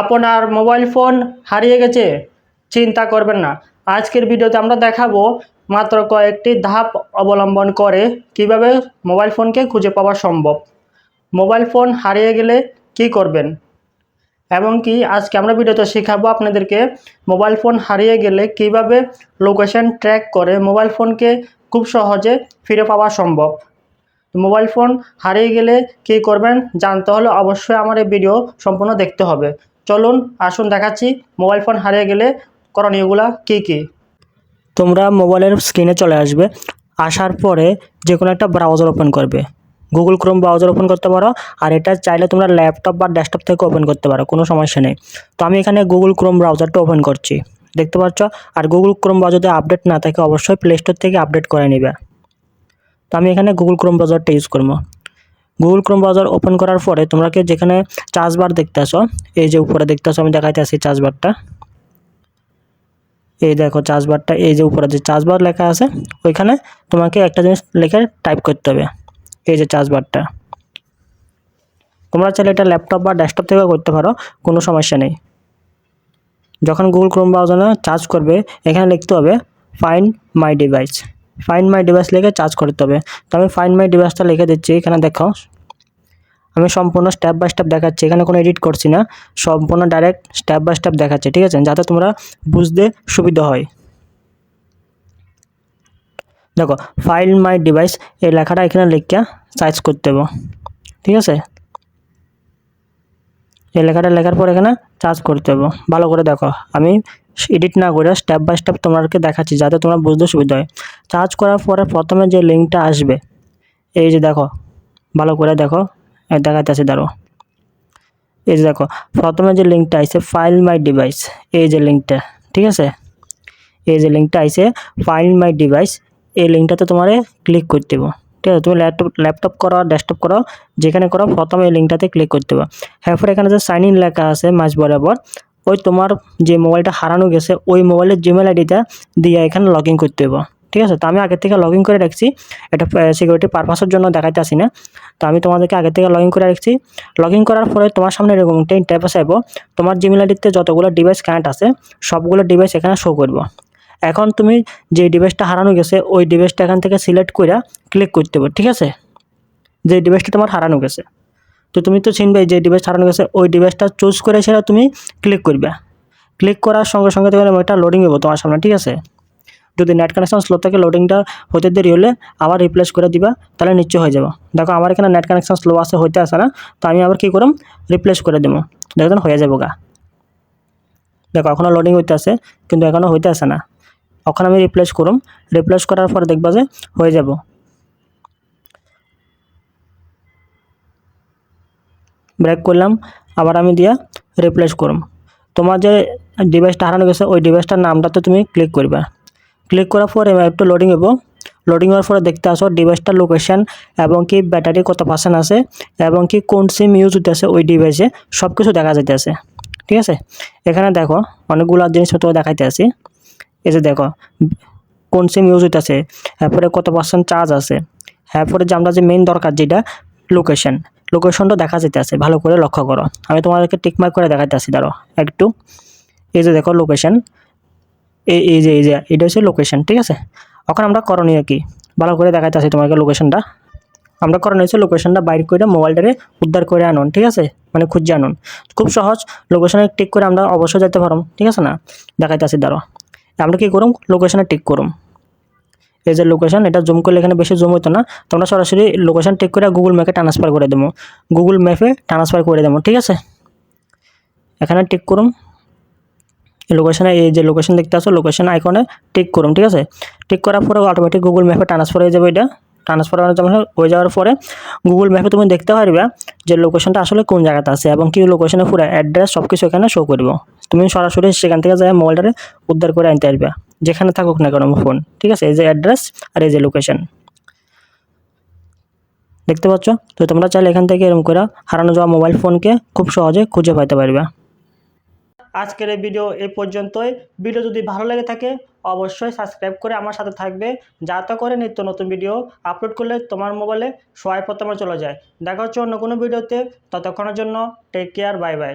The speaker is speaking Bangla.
আপনার মোবাইল ফোন হারিয়ে গেছে, চিন্তা করবেন না। আজকের ভিডিওতে আমরা দেখাবো মাত্র কয়েকটি ধাপ অবলম্বন করে কীভাবে মোবাইল ফোনকে খুঁজে পাওয়া সম্ভব। মোবাইল ফোন হারিয়ে গেলে কি করবেন? এমনকি আজকে আমরা ভিডিওতে শেখাবো আপনাদেরকে মোবাইল ফোন হারিয়ে গেলে কীভাবে লোকেশন ট্র্যাক করে মোবাইল ফোনকে খুব সহজে ফিরে পাওয়া সম্ভব। মোবাইল ফোন হারিয়ে গেলে কী করবেন জানতে হলে অবশ্যই আমার এই ভিডিও সম্পূর্ণ দেখতে হবে। চলুন, আসুন দেখাচ্ছি, মোবাইল ফোন হারিয়ে গেলে করণীয়গুলো কী কী? তোমরা মোবাইলের স্ক্রিনে চলে আসবে, আসার পরে যে কোনো একটা ব্রাউজার ওপেন করবে। গুগল ক্রোম ব্রাউজার ওপেন করতে পারো, আর এটা চাইলে তোমরা ল্যাপটপ বা ডেস্কটপ থেকে ওপেন করতে পারো, কোনো সমস্যা নেই। তো আমি এখানে গুগল ক্রোম ব্রাউজারটা ওপেন করছি, দেখতে পাচ্ছ? আর গুগল ক্রোম ব্রাউজার আপডেট না থাকে, অবশ্যই প্লে স্টোর থেকে আপডেট করে নেবে। তো আমি এখানে গুগল ক্রোম ব্রাউজারটা ইউজ করব। গুগল ক্রোম ব্রাউজার ওপেন করার পরে তোমরা কি যেখানে চার্জ বার দেখতে আসো, এই যে উপরে দেখতে আসো, আমি দেখাইতে আসি চার্জ বারটা এই দেখো চার্জ বারটা এই যে উপরে যে চার্জ বার লেখা আছে, ওইখানে তোমাকে একটা জিনিস লিখে টাইপ করতে হবে, এই যে চার্জ বারটা তোমরা চাইলে এটা ল্যাপটপ বা ডেস্কটপ থেকেও করতে পারো, কোনো সমস্যা নেই। যখন গুগল ক্রোম ব্রাউজারে চার্জ করবে, এখানে লিখতে হবে find my device find my device লিখে চার্জ করতে হবে। তো আমি ফাইন্ড মাই ডিভাইসটা লিখে দিচ্ছি, এখানে দেখো আমি সম্পূর্ণ স্টেপ বাই স্টেপ দেখাচ্ছি, এখানে কোনো এডিট করছি না, সম্পূর্ণ ডাইরেক্ট স্টেপ বাই স্টেপ দেখাচ্ছি, ঠিক আছে? যাতে তোমরা বুঝতে সুবিধা হয়। দেখো ফাইল মাই ডিভাইস এই লেখাটা এখানে লিখে সার্চ করতে হবে, ঠিক আছে? এই লেখাটা লেখার পর এখানে চার্জ করতে হবে, ভালো করে দেখো, আমি এডিট না করে স্টেপ বাই স্টেপ তোমাদেরকে দেখাচ্ছি, যাতে তোমরা বুঝতে সুবিধা হয়। চার্জ করার পরে প্রথমে যে লিঙ্কটা আসবে, এই যে দেখো, ভালো করে দেখো আছে দাঁড়ো এই যে দেখো, প্রথমে যে লিঙ্কটা আইছে ফাইল মাই ডিভাইস এই যে লিঙ্কটা, ঠিক আছে? এই যে লিঙ্কটা আইছে ফাইল মাই ডিভাইস এই লিঙ্কটাতে তোমার ক্লিক করতে হবে ঠিক আছে? তুমি ল্যাপটপ ল্যাপটপ করো, ডেস্কটপ করো, যেখানে করো, প্রথমে এই লিঙ্কটাতে ক্লিক করতে হবে এরপর এখানে যে সাইন ইন লেখা আছে মাঝ বরাবর, ওই তোমার যে মোবাইলটা হারানো গেছে, ওই মোবাইলের জিমেল আইডিটা দিয়ে এখানে লগ ইন করতে হবে ঠিক আছে? তো আমি আগে থেকে লগ ইন করে রাখছি। এটা সিকিউরিটি পারপাসের জন্য দেখাইতে আসি না। তো আমি তোমাদেরকে আগে থেকে লগ ইন করে রাখছি। লগ ইন করার পরে তোমার সামনে এরকম টেন ট্যাপ আসব। তোমার জিমেল আইডিতে যতগুলো ডিভাইস কানেক্ট আছে, সবগুলো ডিভাইস এখানে শো করব। এখন তুমি যে ডিভাইসটা হারানো গেছে, ওই ডিভাইসটা এখান থেকে সিলেক্ট করে ক্লিক করতে হবে ঠিক আছে? যে ডিভাইসটা তোমার হারানো গেছে। তো তুমি তো চিনবে যে ডিভাইস হারানো গেছে, ওই ডিভাইসটা চুজ করে সেটা তুমি ক্লিক করবে। ক্লিক করার সঙ্গে সঙ্গে তোমার ওইটা লোডিং হবে তোমার সামনে, ঠিক আছে? যদি নেট কানেকশন স্লো থাকে লোডিংটা হতে দেরি হলে আবার রিপ্লেস করে দিবা, তাহলে নিশ্চয় হয়ে যাব। দেখো, আমার এখানে নেট কানেকশন স্লো আছে, হইতে আসে না, তো আমি আবার কী করম? রিপ্লেস করে দেবো দেখুন হয়ে যাব গা দেখো এখনও লোডিং হইতে আছে কিন্তু এখনও হইতে আসে না। ওখানে আমি রিপ্লেস করুম। রিপ্লেস করার পর দেখবা যে হয়ে যাব। ব্রেক করলাম, আবার আমি দিয়া রিপ্লেস করুম। তোমার যে ডিভাইসটা হারানো গেছে, ওই ডিভাইসটার নামটাতে তুমি ক্লিক করবে। ক্লিক করার পর এবার একটু লোডিং হব লোডিং হওয়ার পরে দেখতে আসো ডিভাইসটার লোকেশান এবং কি ব্যাটারি কত পার্সেন্ট আছে এবং কি কোন সিম ইউজ হইতেছে ওই ডিভাইসে সব কিছু দেখা যাইতেছে। ঠিক আছে? এখানে দেখো অনেকগুলো জিনিসপত্র দেখাইতে আছি এই যে দেখো, কোন সিম ইউজ হইতেছে, এরপরে কত পার্সেন্ট চার্জ আছে, এরপরে যে আমরা যে মেইন দরকার যেটা লোকেশন লোকেশনটা দেখা যেতে আছে ভালো করে লক্ষ্য করো। আমি তোমাদেরকে টিকমার্ক করে আসি দাঁড়ো একটু। এই যে দেখো লোকেশন এই যে এই যে, এটা হচ্ছে লোকেশন ঠিক আছে? ওখানে আমরা করণীয় কি? ভালো করে দেখাতে আসি তোমাকে লোকেশনটা আমরা করণীয় হচ্ছে লোকেশনটা বাইর করে মোবাইলটারে উদ্ধার করে আনুন, ঠিক আছে? মানে খুঁজে আনুন। খুব সহজ লোকেশনে টিক করে আমরা অবশ্যই যেতে পারো, ঠিক আছে না? দেখাইতে আসি দাঁড়ো আমরা কী করুম? লোকেশনে টিক করুম। এই যে লোকেশন এটা জুম করলে এখানে বেশি জুম হতো না। তোমরা সরাসরি লোকেশন টিক করে গুগল ম্যাপে ট্রান্সফার করে দেবো। গুগল ম্যাপে ট্রান্সফার করে দেবো, ঠিক আছে? এখানে টিক করুম। লোকেশনে এই যে লোকেশন দেখতে আসো লোকেশন আইকনে টিক করুম ঠিক আছে? টিক করার পরে অটোমেটিক গুগল ম্যাপে ট্রান্সফার হয়ে যাবে এটা। ট্রান্সফার হয়ে যাওয়ার পরে গুগল ম্যাপে তুমি দেখতে পারবে যে লোকেশনটা আসলে কোন জায়গাতে আছে এবং কি লোকেশনে পুরো অ্যাড্রেস সব কিছু এখানে শো করব। তুমি সরাসরি সেখান থেকে যাই মোবাইলটারে উদ্ধার করে আনতে পারবে, যেখানে থাকুক না কেন ফোন ঠিক আছে? এই যে অ্যাড্রেস আর এই যে লোকেশন দেখতে পাচ্ছ? তো তোমরা চাইলে এখান থেকে এরকম করে হারানো যাওয়া মোবাইল ফোনকে খুব সহজে খুঁজে পাইতে পারবে। আজকের এই ভিডিও এ পর্যন্তই। ভিডিও যদি ভালো লেগে থাকে, অবশ্যই সাবস্ক্রাইব করে আমার সাথে থাকবে। যাতে করে নিত্য নতুন ভিডিও আপলোড করলে তোমার মোবাইলে সবাই প্রথমে চলে যায় দেখা হচ্ছে অন্য কোনো ভিডিওতে। ততক্ষণের জন্য টেক কেয়ার বাই বাই